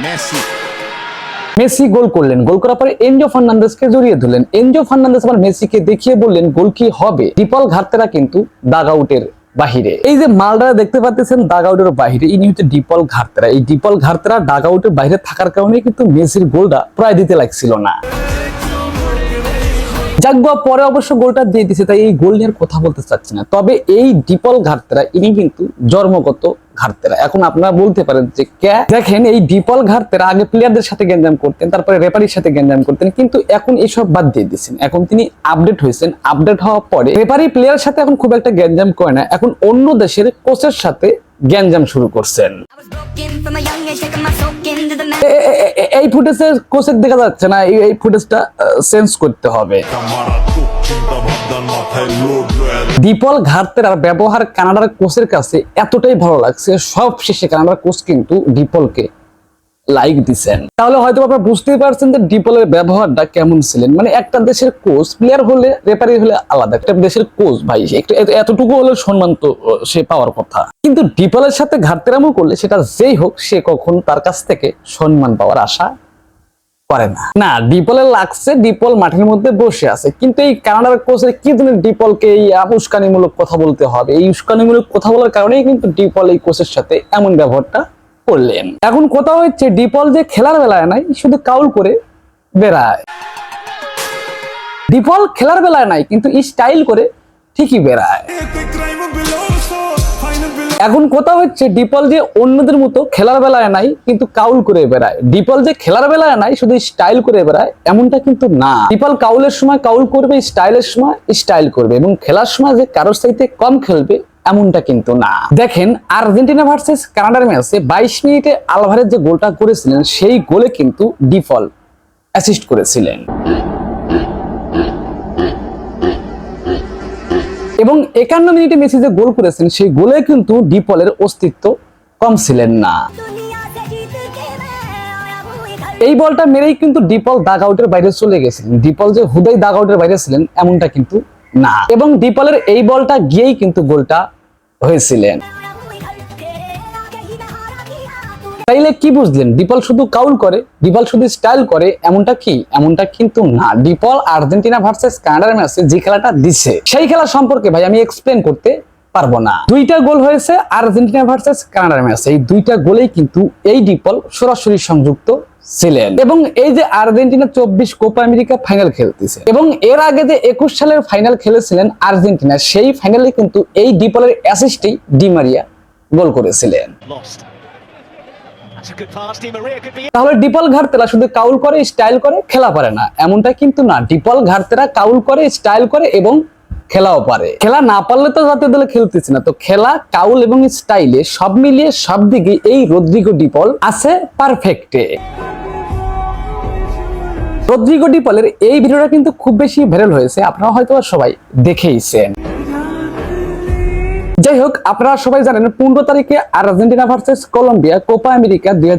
Messi. Messi গোল করলেন। গোল করার পরে এনজো ফার্নান্দেসকে জড়িয়ে ধরলেন। এনজো ফার্নান্দেস আবার মেসিকে দেখিয়ে বললেন, গোল কি হবে? ডিপল ঘাটতেরা কিন্তু দাগ আউটের বাহিরে। এই যে মালদারা দেখতে পাচ্ছেন দাগ আউটের বাহিরে, ইনি হচ্ছে ডিপল ঘাটতেরা। এই ডিপল ঘাটতেরা আউটের বাইরে থাকার কারণে কিন্তু মেসির গোলটা প্রায় দিতে লাগছিল না। জাগুয়া পরে অবশ্য গোলটা দিয়ে দিছে, তাই এই গোল নিয়ে কথা বলতে চাচ্ছি না। তবে এই ডিপল ঘাটতেরা, ইনি কিন্তু জন্মগত ঘাটতেরা। এখন আপনারা বলতে পারেন যে কে দেখেন এই ডিপল ঘাটতেরা আগে প্লেয়ারদের সাথে গ্যাঞ্জাম করতেন তারপরে রেপারির সাথে গ্যাঞ্জাম করতেন কিন্তু এখন এসব বাদ দিয়ে দিচ্ছেন এখন তিনি আপডেট হয়েছেন। আপডেট হওয়ার পরে রেপারি প্লেয়ারের সাথে এখন খুব একটা গ্যাঞ্জাম করে না। এখন অন্য দেশের কোচের সাথে গ্যাঞ্জাম শুরু করছেন। এই ফুটেজে কোচের দেখা যাচ্ছে না। এই- এই ফুটেজটা চেঞ্জ করতে হবে। ডিপল ঘাটতের আর ব্যবহার কানাডার কোচের কাছে এতটাই ভালো লাগছে, সব শেষে কানাডার কোচ কিন্তু ডিপলকে লাইক দিছেন তাহলে হয়তো আপনারা বুঝতেই পারছেন যে ডিপলের ব্যবহারটা কেমন ছিলেন। মানে একটা দেশের কোচ প্লেয়ার হলে রেফারি হলে আলাদা, একটা দেশের কোচ ভাই একটু এতটুকু হলে সম্মান তো সে পাওয়ার কথা। কিন্তু ডিপলের সাথে ঘাটতেরামো করলে সেটা যেই হোক, সে কখন তার কাছ থেকে সম্মান পাওয়ার আশা করে না। না ডিপলের লাগছে ডিপল মাঠের মধ্যে বসে আছে। কিন্তু এই কানাডার কোচের কি জন্য ডিপলকে এই উস্কানিমূলক কথা বলতে হবে? এই উস্কানিমূলক কথা বলার কারণেই কিন্তু ডিপল এই কোচের সাথে এমন ব্যবহারটা করলেন। এখন কথা হচ্ছে ডিপল যে খেলার বেলায় নাই, শুধু কাউল করে বেড়ায়। ডিপল খেলার বেলায় নাই, কিন্তু স্টাইল করে ঠিকই বেড়ায়। এখন কথা হচ্ছে ডিপল যে অন্যদের মতো খেলার বেলায় নাই, কিন্তু কাউল করে বেড়ায়। ডিপল যে খেলার বেলায় নাই, শুধু স্টাইল করে বেড়ায়, এমনটা কিন্তু না। ডিপল কাউলের সময় কাউল করবে, স্টাইলের সময় স্টাইল করবে এবং খেলার সময় যে কারোর সাথে কম খেলবে, এমনটা কিন্তু না। দেখেন, আর্জেন্টিনা ভার্সেস কানাডার ম্যাচে বাইশ মিনিটে আলভারের যে গোলটা করেছিলেন, সেই গোলে কিন্তু ডিফল অ্যাসিস্ট করেছিলেন। এবং একান্ন মিনিটে মেসি যে গোল করেছেন, সেই গোলে কিন্তু ডিপলের অস্তিত্ব কম ছিলেন না। এই বলটা মেরেই কিন্তু ডিপল দাগ আউটের বাইরে চলে গেছিলেন ডিপল যে হুদাই দাগ আউটের বাইরে ছিলেন, এমনটা কিন্তু না। এবং ডিপলের এই বলটা গিয়েই কিন্তু গোলটা হয়েছিলেন। তাইলে কি বুঝলেন? ডিপল শুধু কাউল করে, ডিপল শুধু স্টাইল করে, এমনটা কি? এমনটা কিন্তু না। ডিপল আর্জেন্টিনা ভার্সেস কানাডার ম্যাচে যে খেলাটা দিছে, সেই খেলা সম্পর্কে ভাই আমি এক্সপ্লেন করতে পারব না। দুইটা গোল হয়েছে আর্জেন্টিনা ভার্সেস কানাডার ম্যাচে এই দুইটা গোলেই কিন্তু এই ডিপল সরাসরি সংযুক্ত ছিলেন। এবং এই যে আর্জেন্টিনা চব্বিশ কোপা আমেরিকা ফাইনাল খেলতেছে, এবং এর আগে যে একুশ সালের ফাইনাল খেলেছিলেন আর্জেন্টিনা, সেই ফাইনালে কিন্তু এই ডিপলের অ্যাসিস্টেই ডিমারিয়া গোল করেছিলেন। তাহলে ডিপল ঘাটতেরা শুধু কাউল করে, স্টাইল করে, খেলা পারে না। এমনটা কিন্তু না। ডিপল ঘাটতেরা কাউল করে, স্টাইল করে এবং খেলাও পারে। খেলা না পারলে তো জাতীয় দলে খেলতেছে না। তো খেলা, কাউল এবং স্টাইলে সব মিলিয়ে সব দিকে এই রদ্রিগো ডিপল আছে পারফেক্টে। রদ্রিগো ডিপলের এই ভিডিওটা কিন্তু খুব বেশি ভাইরাল হয়েছে। আপনারা হয়তো সবাই দেখেইছেন। যাই হোক আপনারা সবাই জানেন পনেরো তারিখে Argentina versus Colombia Copa America দুই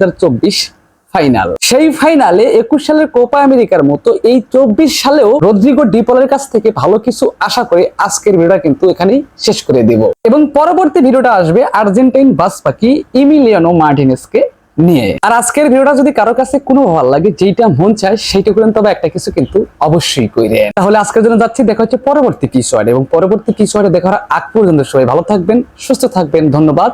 ফাইনাল সেই ফাইনালে একুশ সালের কোপা আমেরিকার মতো এই চব্বিশ সালেও রদ্রিগো ডিপলের কাছ থেকে ভালো কিছু আশা করে আজকের ভিডিওটা কিন্তু এখানেই শেষ করে দেব। এবং পরবর্তী ভিডিওটা আসবে আর্জেন্টাইন বাসপাকি ইমিলিয়ানো মার্টিনেসকে নিয়ে। আর আজকের ভিডিওটা যদি কারও কাছে কোনো ভালো লাগে যেটা মন চায়, সেইটা করেন, তবে একটা কিছু কিন্তু অবশ্যই করে তাহলে আজকের জন্য যাচ্ছি, দেখা হচ্ছে পরবর্তী কিশোর এবং পরবর্তী কিশোরে দেখার আগ পর্যন্ত সবাই ভালো থাকবেন, সুস্থ থাকবেন, ধন্যবাদ।